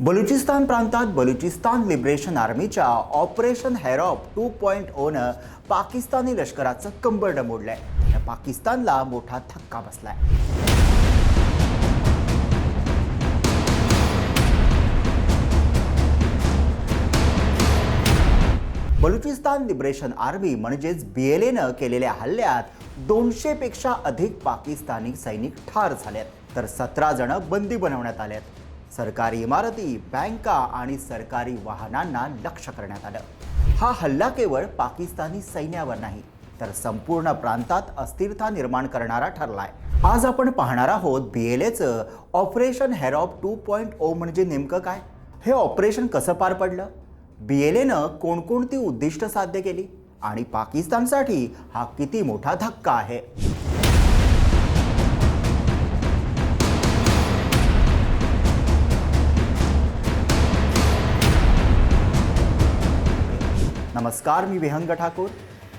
बलुचिस्तान प्रांतात बलुचिस्तान लिबरेशन आर्मीच्या operation Herof two point ओनं पाकिस्तानी लष्कराचं कंबरडं मोडलंय. या पाकिस्तानला मोठा धक्का बसलाय. बलुचिस्तान लिबरेशन आर्मी म्हणजेच बी एल एनं केलेल्या हल्ल्यात दोनशेपेक्षा अधिक पाकिस्तानी सैनिक ठार झालेत. तर सतरा जण बंदी बनवण्यात आलेत. सरकारी इमारती बँका आणि सरकारी वाहनांना लक्ष करण्यात आलं. हा हल्ला केवळ पाकिस्तानी सैन्यावर नाही तर संपूर्ण प्रांतात अस्थिरता निर्माण करणारा ठरलाय. आज आपण पाहणार आहोत बी एल एचं operation Herof two point O म्हणजे नेमकं काय? हे ऑपरेशन कसं पार पडलं? बी एल एनं कोणकोणती उद्दिष्ट साध्य केली? आणि पाकिस्तानसाठी हा किती मोठा धक्का आहे? नमस्कार मी विहंग ठाकूर.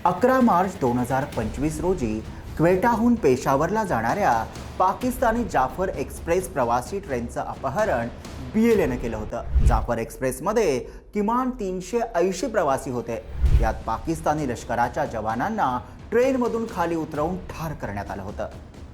अकरा मार्च दोन हजार पंचवीस रोजी क्वेटाहून पेशावरला जाणाऱ्या पाकिस्तानी जाफर एक्सप्रेस प्रवासी ट्रेनचं अपहरण बी एल एनं केलं होतं. जाफर एक्सप्रेसमध्ये किमान तीनशे ऐंशी प्रवासी होते. यात पाकिस्तानी लष्कराच्या जवानांना ट्रेनमधून खाली उतरवून ठार करण्यात आलं होतं.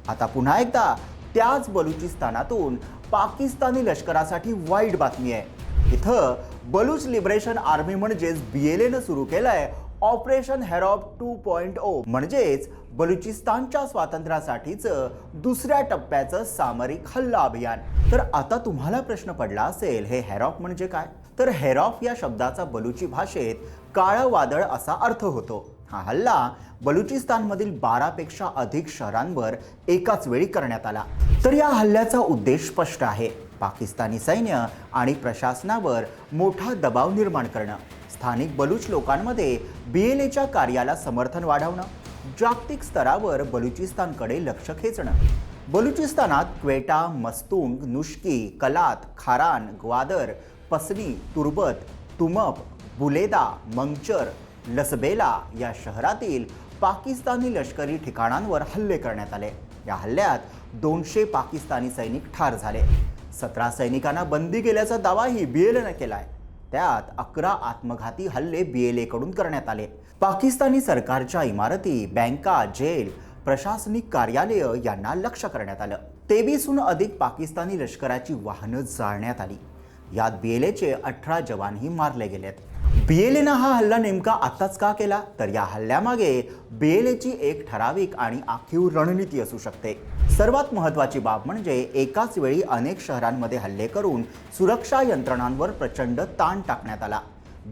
आता पुन्हा एकदा त्याच बलुचिस्तानातून पाकिस्तानी लष्करासाठी वाईट बातमी आहे. इथं बलूच लिबरेशन आर्मी म्हणजेच बी एल एनं सुरू केलंय. Operation Herof two point O म्हणजेच बलुचिस्तानच्या स्वातंत्र्यासाठीचं दुसऱ्या टप्प्याचं सामरिक हल्ला अभियान. तर आता तुम्हाला प्रश्न पडला असेल हे हेरॉप म्हणजे काय? तर हेरॉफ या शब्दाचा बलुची भाषेत काळं वादळ असा अर्थ होतो. हा हल्ला बलुचिस्तानमधील बारापेक्षा अधिक शहरांवर एकाच वेळी करण्यात आला. तर या हल्ल्याचा उद्देश स्पष्ट आहे. पाकिस्तानी सैन्य आणि प्रशासनावर मोठा दबाव निर्माण करणं स्थानिक बलूच लोकांमध्ये बी एल एच्या कार्याला समर्थन वाढवणं जागतिक स्तरावर बलुचिस्तानकडे लक्ष खेचणं. बलुचिस्तानात क्वेटा मस्तुंग नुष्की कलात खारान ग्वादर पसनी तुर्बत तुमप बुलेदा मंगचर लसबेला या शहरातील पाकिस्तानी लष्करी ठिकाणांवर हल्ले करण्यात आले. या हल्ल्यात दोनशे पाकिस्तानी सैनिक ठार झाले. सतरा सैनिकांना बंदी केल्याचा दावाही बी एल एनं केलाय. त्यात अकरा आत्मघाती हल्ले बी एल एकडून करण्यात आले. पाकिस्तानी सरकारच्या इमारती बँका जेल प्रशासनिक कार्यालय यांना लक्ष करण्यात आलं. तेवीसहून अधिक पाकिस्तानी लष्कराची वाहनं जाळण्यात आली. यात बी एलेचे अठरा जवानही मारले गेलेत. बीएलएनं हा हल्ला नेमका आत्ताच का केला? तर या हल्ल्यामागे बीएलएची एक ठराविक आणि आखीव रणनीती असू शकते. सर्वात महत्त्वाची बाब म्हणजे एकाच वेळी अनेक शहरांमध्ये हल्ले करून सुरक्षा यंत्रणांवर प्रचंड ताण टाकण्यात आला.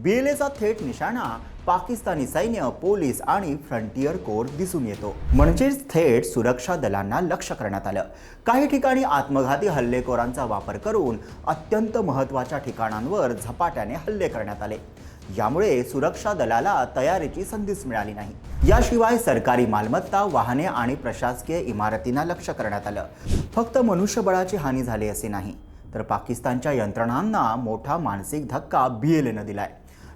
बीएलएचा थेट निशाणा पाकिस्तानी सैन्य पोलीस आणि फ्रंटियर कोर दिसून येतो. म्हणजेच थेट सुरक्षा दलांना लक्ष करण्यात आलं. काही ठिकाणी आत्मघाती हल्लेखोरांचा वापर करून अत्यंत महत्त्वाच्या ठिकाणांवर झपाट्याने हल्ले करण्यात आले. यामुळे सुरक्षा दलाला तयारीची संधीच मिळाली नाही. याशिवाय सरकारी मालमत्ता वाहने आणि प्रशासकीय इमारतींना लक्ष करण्यात आलं. फक्त मनुष्यबळाची हानी झाली असे नाही तर पाकिस्तानच्या यंत्रणांना मोठा मानसिक धक्का बी एल एनं दिलाय.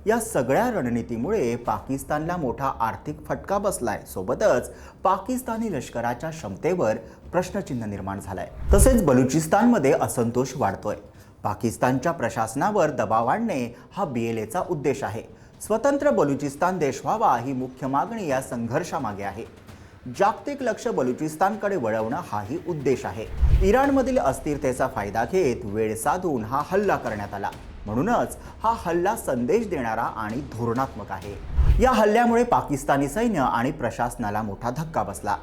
या सगळ्या रणनीतीमुळे पाकिस्तानला मोठा आर्थिक फटका बसलाय. सोबतच पाकिस्तानी लष्कराच्या क्षमतेवर प्रश्नचिन्ह निर्माण झालाय. तसेच बलुचिस्तानमध्ये असंतोष वाढतोय. पाकिस्तानच्या प्रशासनावर दबाव आणणे हा बी एल एचा उद्देश आहे. स्वतंत्र बलुचिस्तान देश व्हावा ही मुख्य मागणी या संघर्षामागे आहे. जागतिक लक्ष बलुचिस्तानकडे वळवणं हाही उद्देश आहे. इराणमधील अस्थिरतेचा फायदा घेत वेळ साधून हा हल्ला करण्यात आला. म्हणूनच हा हल्ला संदेश देणारा आणि धोरणात्मक आहे. या हल्ल्यामुळे पाकिस्तानी सैन्य आणि प्रशासनाला मोठा धक्का बसला.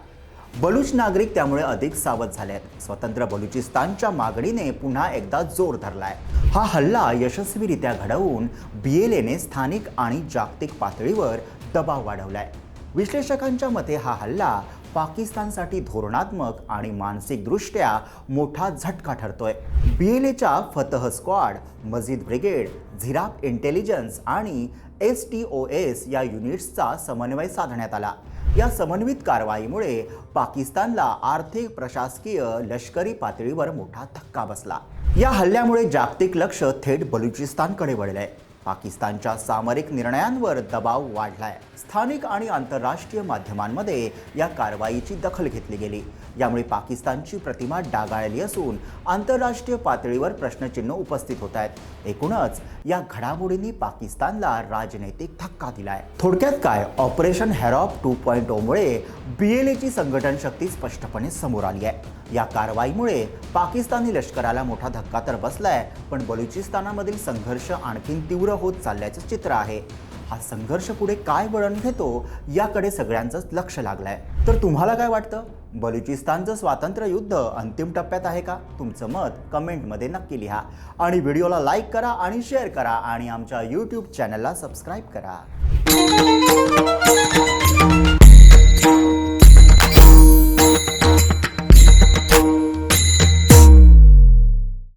बलूच नागरिक त्यामुळे अधिक सावध झाले आहेत स्वतंत्र बलुचिस्तानच्या मागणीने पुन्हा एकदा जोर धरलाय. हा हल्ला यशस्वीरित्या घडवून बी एल एने स्थानिक आणि जागतिक पातळीवर दबाव वाढवलाय. विश्लेषकांच्या मते हा हल्ला पाकिस्तानसाठी धोरणात्मक आणि मानसिकदृष्ट्या मोठा झटका ठरतोय. बी एल एच्या Fateh squad Majeed brigade Zirab intelligence आणि एस टी ओ एस या युनिट्सचा समन्वय साधण्यात आला. या समन्वित कारवाईमुळे पाकिस्तानला आर्थिक प्रशासकीय लष्करी पातळीवर मोठा धक्का बसला. या हल्ल्यामुळे जागतिक लक्ष थेट बलुचिस्तानकडे वळलंय. पाकिस्तानच्या सामरिक निर्णयांवर दबाव वाढलाय. स्थानिक आणि आंतरराष्ट्रीय माध्यमांमध्ये या कारवाईची दखल घेतली गेली. यामुळे पाकिस्तानची प्रतिमा डागाळली असून आंतरराष्ट्रीय पातळीवर प्रश्नचिन्ह उपस्थित होत आहेत. एकूणच या घडामोडींनी पाकिस्तानला राजनैतिक धक्का दिलाय. थोडक्यात काय? Operation Herof two point L एची संघटन शक्ती स्पष्टपणे समोर आली आहे. या कारवाईमुळे पाकिस्तानी लष्कराला मोठा धक्का तर बसलाय पण बलुचिस्तानामधील संघर्ष आणखीन तीव्र होत चालल्याचं चित्र आहे. हा संघर्ष पुढे काय वळण घेतो याकडे सगळ्यांचंच लक्ष लागलंय. तर तुम्हाला काय वाटतं? बलुचिस्तानचं स्वातंत्र्य युद्ध अंतिम टप्प्यात आहे का? तुमचं मत कमेंटमध्ये नक्की लिहा. आणि व्हिडिओला लाईक करा आणि शेअर करा आणि आमच्या यूट्यूब चॅनलला सबस्क्राईब करा.